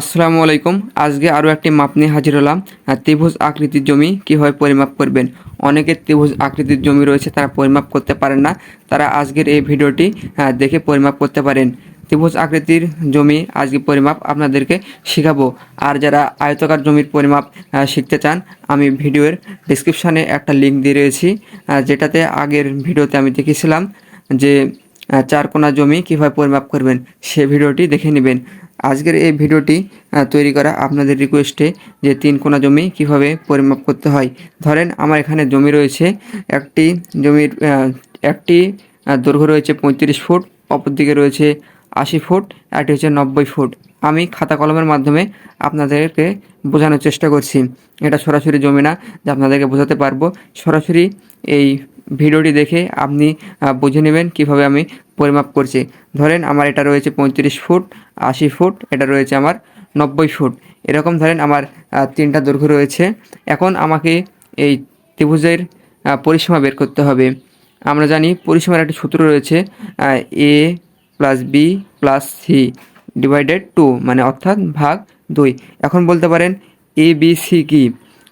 আসসালামু আলাইকুম। আজকে আরও একটি মাপ নিয়ে হাজির হলাম। ত্রিভুজ আকৃতির জমি কীভাবে পরিমাপ করবেন? অনেকের ত্রিভুজ আকৃতির জমি রয়েছে, তারা পরিমাপ করতে পারেন না। তারা আজকের এই ভিডিওটি দেখে পরিমাপ করতে পারেন। ত্রিভুজ আকৃতির জমি আজকে পরিমাপ আপনাদেরকে শেখাবো। আর যারা আয়তকার জমির পরিমাপ শিখতে চান, আমি ভিডিওর ডিসক্রিপশানে একটা লিঙ্ক দিয়ে রয়েছি। যেটাতে আগের ভিডিওতে আমি দেখেছিলাম যে চার কোনা জমি কীভাবে পরিমাপ করবেন, সে ভিডিওটি দেখে নেবেন। আজকের এই ভিডিওটি তৈরি করা আপনাদের রিকোয়েস্টে যে তিন কোনা জমি কীভাবে পরিমাপ করতে হয়। ধরেন আমার এখানে জমি রয়েছে, একটি জমির একটি দৈর্ঘ্য রয়েছে পঁয়ত্রিশ ফুট অপর দিকে রয়েছে আশি ফুট, একটি হচ্ছে নব্বই ফুট। আমি খাতা কলমের মাধ্যমে আপনাদেরকে বোঝানোর চেষ্টা করছি। এটা সরাসরি জমি না, যে আপনাদেরকে বোঝাতে পারব। সরাসরি এই ভিডিওটি দেখে আপনি বুঝে নেবেন কীভাবে আমি পরিমাপ করছি। ধরেন আমার এটা রয়েছে পঁয়ত্রিশ ফুট, আশি ফুট, এটা রয়েছে আমার নব্বই ফুট। এরকম ধরেন আমার তিনটা দৈর্ঘ্য রয়েছে। এখন আমাকে এই ত্রিভুজের পরিসীমা বের করতে হবে। আমরা জানি পরিসীমার একটি সূত্র রয়েছে a plus b plus c divided two মানে অর্থাৎ ভাগ দুই। এখন বলতে পারেন এ বি সি কি?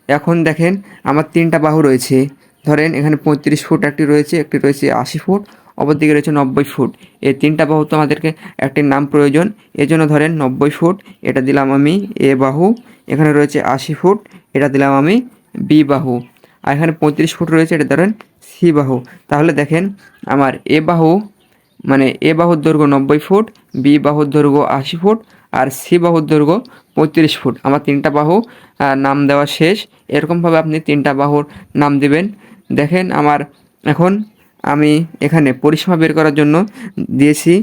এখন দেখেন আমার তিনটা বাহু রয়েছে। ধরেন এখানে পঁয়ত্রিশ ফুট একটি রয়েছে একটি রয়েছে আশি ফুট অপরদিকে রয়েছে নব্বই ফুট। এই তিনটা বাহু তো আমাদেরকে একটি নাম প্রয়োজন। এজন্য ধরেন নব্বই ফুট, এটা দিলাম আমি এ বাহু, এখানে রয়েছে আশি ফুট, এটা দিলাম আমি বি বাহু। আর এখানে পঁয়ত্রিশ ফুট রয়েছে, এটা ধরেন সি বাহু। তাহলে দেখেন আমার এ বাহু মানে এ বাহুর দৈর্ঘ্য নব্বই ফুট, বি বাহুর দৈর্ঘ্য আশি ফুট, আর সি বাহুর দৈর্ঘ্য পঁয়ত্রিশ ফুট। আমার তিনটা বাহু নাম দেওয়া শেষ। এরকমভাবে আপনি তিনটা বাহুর নাম দিবেন। দেখেন আমার এখন আমি এখানে পরিসীমা বের করার জন্য দিয়েছি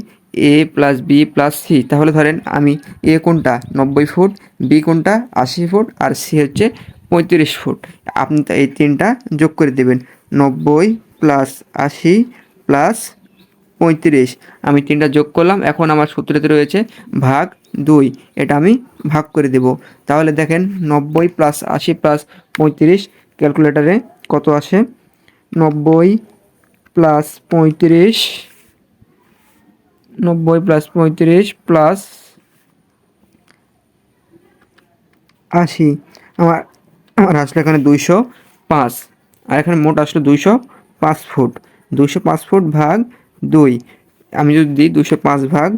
a plus b plus c তাহলে ধরেন আমি এ কোনটা? নব্বই ফুট বি কোনটা? আশি ফুট, আর সি হচ্ছে পঁয়ত্রিশ ফুট। আপনি এই তিনটা যোগ করে দেবেন। নব্বই প্লাস আশি প্লাস পঁয়ত্রিশ। আমি তিনটা যোগ করলাম, এখন আমার সূত্রতে রয়েছে ভাগ দুই। এটা আমি ভাগ করে দেব। তাহলে দেখেন নব্বই প্লাস আশি প্লাস পঁয়ত্রিশ, ক্যালকুলেটারে কত আসে? নব্বই প্লাস পঁয়ত্রিশ, নব্বই প্লাস পঁয়ত্রিশ প্লাস আশি। আমার আমার আসলো এখানে দুইশো পাঁচ। আর এখানে মোট আসলো দুইশো পাঁচ ফুট। দুইশো পাঁচ ফুট ভাগ দুই। আমি যদি দিই দুইশো পাঁচ ভাগ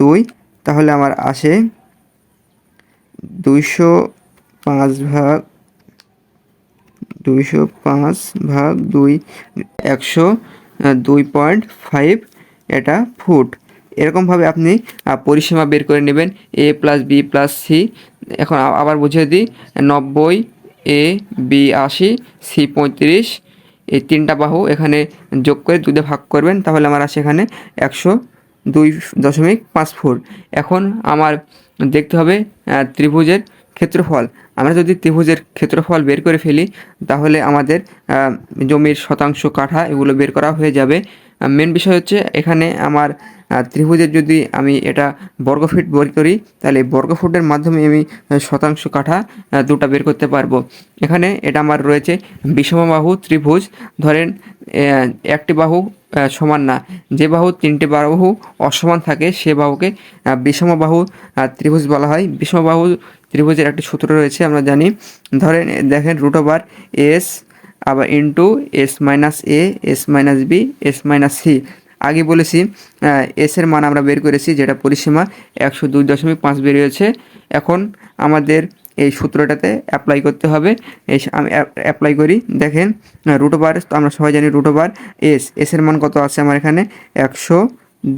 দুই, তাহলে আমার আসে দুইশো পাঁচ ভাগ দুইশো পাঁচ ভাগ দুই, একশো দুই পয়েন্ট ফাইভ এটা ফুট। এরকমভাবে আপনি পরিসীমা বের করে নেবেন, a plus b plus c. এখন আবার বুঝিয়ে দিই, নব্বই, এ, বি, আশি, সি, পঁয়ত্রিশ। এই তিনটা বাহু এখানে যোগ করে দুধে ভাগ করবেন, তাহলে আমার আসে এখানে একশো দুই দশমিক পাঁচ ফুট। এখন আমার দেখতে হবে ত্রিভুজের ক্ষেত্রফল। আমরা যদি ত্রিভুজের ক্ষেত্রফল বের করে ফেলি, তাহলে আমাদের জমির শতাংশ কাঠা এগুলো বের করা হয়ে যাবে। মেন বিষয় হচ্ছে এখানে আমার ত্রিভুজের যদি আমি এটা বর্গফিট বের করি, তাহলে বর্গফুটের মাধ্যমে আমি শতাংশ কাঠা দুটা বের করতে পারব। এখানে এটা আমার রয়েছে বিষমবাহু ত্রিভুজ। ধরেন একটি বাহু সমান না। যে বাহু তিনটি বাহু অসমান থাকে, সে বাহুকে বিষমবাহু ত্রিভুজ বলা হয়। বিষমবাহু ত্রিভুজের একটি সূত্র রয়েছে, আমরা জানি। ধরেন, দেখেন রুট ওভার এস আবার into s minus a s minus b s minus c আগে বলেছি এস এর মান আমরা বের করেছি, যেটা পরিসীমা একশো দুই দশমিক পাঁচ বেরিয়েছে। এখন আমাদের এই সূত্রটাতে অ্যাপ্লাই করতে হবে। এই আমি অ্যাপ্লাই করি, দেখেন রুট ওভার আমরা সবাই জানি রুট ওভার এস এস এর মান কত আছে আমার এখানে? একশো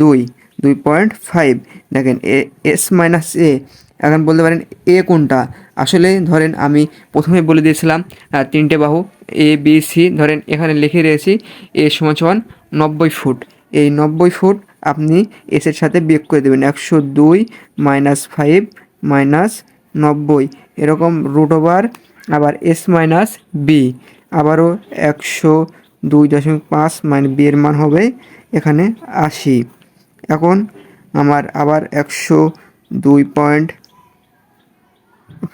দুই দুই পয়েন্ট ফাইভ। দেখেন, এ এস মাইনাস এ এখন বলতে পারেন এ কোনটা? আসলে ধরেন আমি প্রথমে বলে দিয়েছিলাম তিনটে বাহু এ বি সি ধরেন এখানে লিখে রয়েছি এ সমান সমান নব্বই ফুট। এই নব্বই ফুট আপনি এসের সাথে বিয়োগ করে দেবেন, একশো দুই মাইনাস ফাইভ মাইনাস নব্বই। এরকম রুট ওভার আবার এস মাইনাস বি আবারও একশো দুই দশমিক পাঁচ মাইন বি এর মান হবে এখানে আশি। এখন আমার আবার একশো দুই পয়েন্ট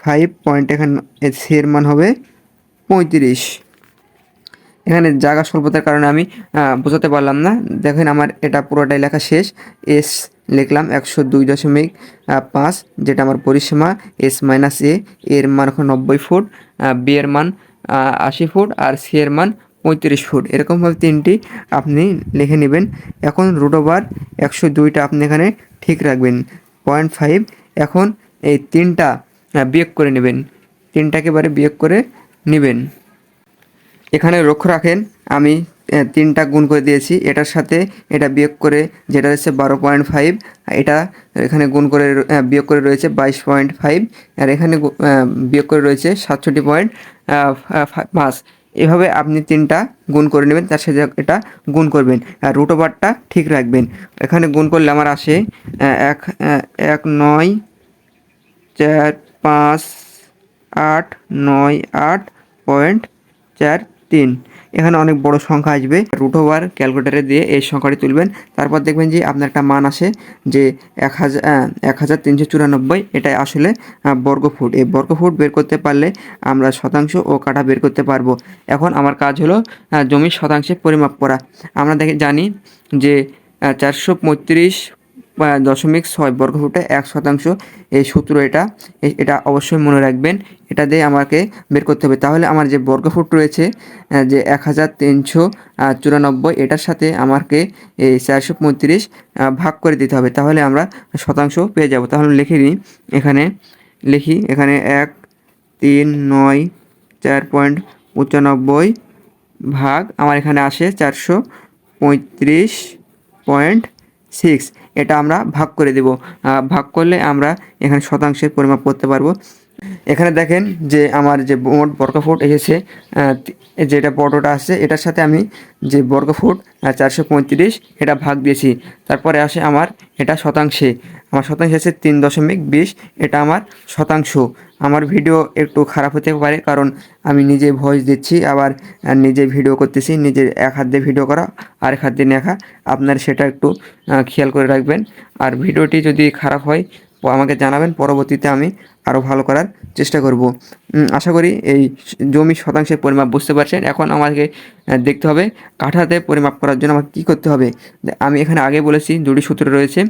ফাইভ পয়েন্ট এখানে সি মান হবে পঁয়ত্রিশ। এখানে জায়গা স্বল্পতার কারণে আমি বোঝাতে পারলাম না। দেখেন আমার এটা পুরোটাই লেখা শেষ। এস লিখলাম একশো দুই দশমিক পাঁচ, যেটা আমার পরিসীমা। এস মাইনাস এ এর মান এখন নব্বই ফুট বি এর মান আশি ফুট, আর সি এর মান পঁয়ত্রিশ ফুট। এরকমভাবে তিনটি আপনি লিখে নেবেন। এখন রুট ওভার একশো দুইটা আপনি এখানে ঠিক রাখবেন। পয়েন্ট ফাইভ এখন এই তিনটা আহ, বিয়োগ করে নেবেন। তিনটাকে এবারে বিয়োগ করে নেবেন। এখানে লক্ষ্য রাখেন আমি তিনটা গুণ করে দিয়েছি। এটার সাথে এটা বিয়োগ করে যেটা হচ্ছে বারো পয়েন্ট ফাইভ এটা এখানে গুণ করে বিয়োগ করে রয়েছে বাইশ পয়েন্ট ফাইভ আর এখানে বিয়োগ করে রয়েছে সাতষট্টি পয়েন্ট পাঁচ। এভাবে আপনি তিনটা গুণ করে নেবেন তার সাথে এটা গুণ করবেন। আর রুট ওভারটা ঠিক রাখবেন। এখানে গুণ করলে আমার আসে এক এক নয় চার পাঁচ, আট, নয়, আট, পয়েন্ট চার, তিন। এখানে অনেক বড় সংখ্যা আসবে। রুট ওভার ক্যালকুলেটারে দিয়ে এই সংখ্যাটি তুলবেন। তারপর দেখবেন যে আপনার একটা মান আসে যে এক হাজার এক হাজার তিনশো চুরানব্বই। এটাই আসলে বর্গফুট। এই বর্গফুট বের করতে পারলে আমরা শতাংশ ও কাঠা বের করতে পারব। এখন আমার কাজ হলো জমির শতাংশে পরিমাপ করা। আমরা দেখে জানি যে চারশো পঁয়ত্রিশ দশমিক ছয় বর্গফুটে এক শতাংশ। এই সূত্র এটা এটা অবশ্যই মনে রাখবেন। এটা দিয়ে আমাকে বের করতে হবে। তাহলে আমার যে বর্গফুট রয়েছে যে এক হাজার তিনশো চুরানব্বই, এটার সাথে আমাকে এই চারশো পঁয়ত্রিশ ভাগ করে দিতে হবে। তাহলে আমরা শতাংশ পেয়ে যাব। তাহলে লিখে নিই। এখানে লিখি, এখানে এক, তিন, নয়, চার পয়েন্ট পঁচানব্বই ভাগ আমার এখানে আসে চারশো পঁয়ত্রিশ পয়েন্ট সিক্স। এটা আমরা ভাগ করে দেব। ভাগ করলে আমরা এখানে শতাংশের পরিমাপ করতে পারব। এখানে দেখেন যে আমার যে মোট বর্গফুট এসেছে যেটা বড়টা আসছে এটার সাথে আমি যে বর্গফুট চারশো পঁয়ত্রিশ, এটা ভাগ দিয়েছি। তারপরে আসে আমার এটা শতাংশে। আমার শতাংশ আছে তিন দশমিক বিশ, এটা আমার শতাংশ। আমার ভিডিও একটু খারাপ হতে পারে কারণ আমি নিজে ভয়েস দিচ্ছি, আবার নিজে ভিডিও করতেছি, নিজের এক হাত দিয়ে ভিডিও করা আর এক হাত দিয়ে লেখা। আপনার সেটা একটু খেয়াল করে রাখবেন। আর ভিডিওটি যদি খারাপ হয় আমাকে জানাবেন, পরবর্তীতে আমি আরও ভালো করার চেষ্টা করব। আশা করি এই জমি শতাংশের পরিমাপ বুঝতে পারছেন। এখন আমাকে দেখতে হবে কাঠাতে পরিমাপ করার জন্য আমাকে কী করতে হবে। আমি এখানে আগে বলেছি দুটি সূত্র রয়েছে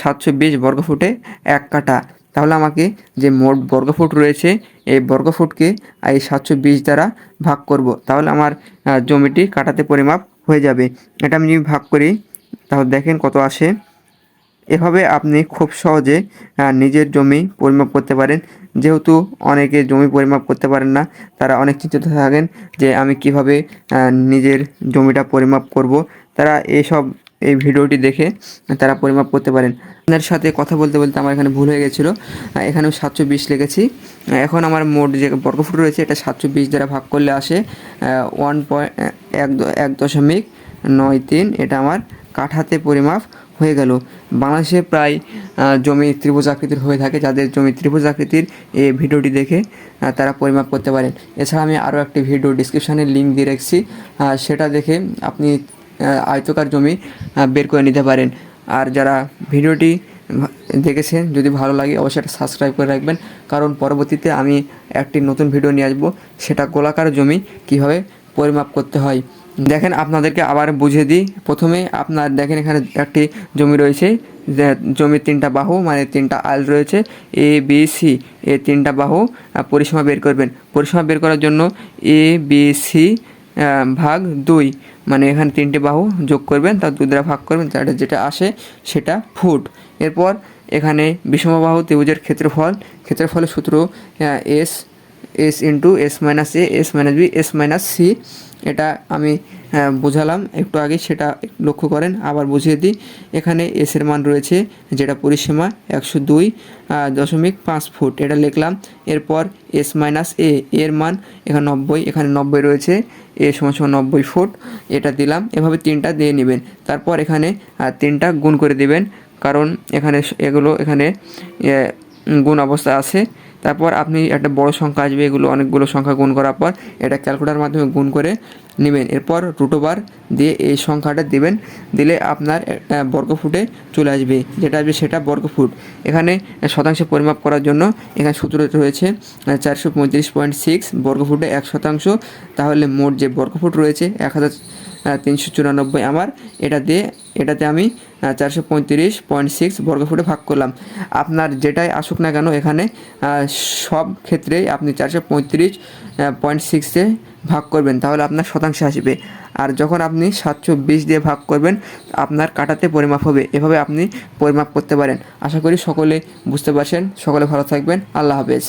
সাতশো বিশ বর্গফুটে এক কাঠা। তাহলে আমাকে যে মোট বর্গফুট রয়েছে, এই বর্গফুটকে এই সাতশো বিশ দ্বারা ভাগ করব। তাহলে আমার জমিটি কাটাতে পরিমাপ হয়ে যাবে। এটা আমি ভাগ করি, তাহলে দেখেন কত আসে। এভাবে আপনি খুব সহজে নিজের জমি পরিমাপ করতে পারেন। যেহেতু অনেকে জমি পরিমাপ করতে পারেন না, তারা অনেক চিন্তিত থাকেন যে আমি কীভাবে নিজের জমিটা পরিমাপ করব। তারা এইসব এই ভিডিওটি দেখে তারা পরিমাপ করতে পারেন। আপনার সাথে কথা বলতে বলতে আমার এখানে ভুল হয়ে গেছিল। এখানেও সাতশো বিশ লিখেছি। এখন আমার মোট যে বর্গফুট রয়েছে, এটা সাতশো বিশ দ্বারা ভাগ করলে আসে ওয়ান পয়েন্ট এক দশমিক নয় তিন। এটা আমার কাঠাতে পরিমাপ। হয়ে গেল। বাংলাদেশে প্রায় জমি ত্রিভুজ আকৃতির হয়ে থাকে। যাদের জমি ত্রিভুজ আকৃতির, এই ভিডিওটি দেখে তারা পরিমাপ করতে পারেন। এছাড়া আমি আরও একটি ভিডিও ডিসক্রিপশানে লিঙ্ক দিয়ে রাখছি। সেটা দেখে আপনি আয়তকার জমি বের করে নিতে পারেন। আর যারা ভিডিওটি দেখেছেন, যদি ভালো লাগে, অবশ্যই একটা সাবস্ক্রাইব করে রাখবেন। কারণ পরবর্তীতে আমি একটি নতুন ভিডিও নিয়ে আসব। সেটা গোলাকার জমি কীভাবে পরিমাপ করতে হয়। দেখেন আপনাদেরকে আবার বুঝিয়ে দিই। প্রথমে আপনার দেখেন এখানে একটি জমি রয়েছে জমির তিনটা বাহু মানে তিনটা আল রয়েছে এ বি সি এই তিনটা বাহু পরিসীমা বের করবেন। পরিসীমা বের করার জন্য এ বি সি ভাগ দুই মানে এখানে তিনটে বাহু যোগ করবেন, তার দুই দ্বারা ভাগ করবেন তার যেটা আসে সেটা ফুট। এরপর এখানে বিষমবাহু ত্রিভুজের ক্ষেত্রফল, ক্ষেত্রফলের সূত্র s s into s minus a s minus b s minus c এটা আমি বোঝালাম। একটু আগে সেটা লক্ষ্য করেন, আবার বুঝিয়ে দিই। এখানে এস এর মান রয়েছে, যেটা পরিসীমা একশো দুই দশমিক পাঁচ ফুট। এটা লিখলাম, এরপর এস মাইনাস এ এর মান এখানে নব্বই এখানে নব্বই রয়েছে এ সমান সমান নব্বই ফুট। এটা দিলাম, এভাবে তিনটা দিয়ে নেবেন। তারপর এখানে তিনটা গুণ করে দিবেন, কারণ এখানে এগুলো এখানে গুণ অবস্থা আছে। তারপর আপনি একটা বড় সংখ্যা আসবে, এগুলো অনেকগুলো সংখ্যা গুণ করার পর এটা ক্যালকুলেটার মাধ্যমে গুণ করে নেবেন। এরপর রুটোবার দিয়ে এই সংখ্যাটা দেবেন, দিলে আপনার বর্গফুটে চলে আসবে। যেটা আসবে সেটা বর্গফুট এখানে শতাংশ পরিমাপ করার জন্য এখানে সূত্র রয়েছে চারশো পঁয়ত্রিশ পয়েন্ট সিক্স বর্গফুটে এক শতাংশ। তাহলে মোট যে বর্গফুট রয়েছে, এক হাজার তিনশো চুরানব্বই আমার। এটা দিয়ে এটাতে আমি চারশো পঁয়ত্রিশ পয়েন্ট সিক্স বর্গফুটে ভাগ করলাম। আপনার যেটাই আসুক না কেন এখানে সব ক্ষেত্রেই আপনি চারশো পঁয়ত্রিশ পয়েন্ট সিক্সে ভাগ করবেন, তাহলে আপনার শতাংশ আসবে। আর যখন আপনি সাতশো বিশ দিয়ে ভাগ করবেন, আপনার কাটাতে পরিমাপ হবে। এভাবে আপনি পরিমাপ করতে পারেন। আশা করি সকলে বুঝতে পারছেন। সকলে ভালো থাকবেন। আল্লাহ হাফেজ।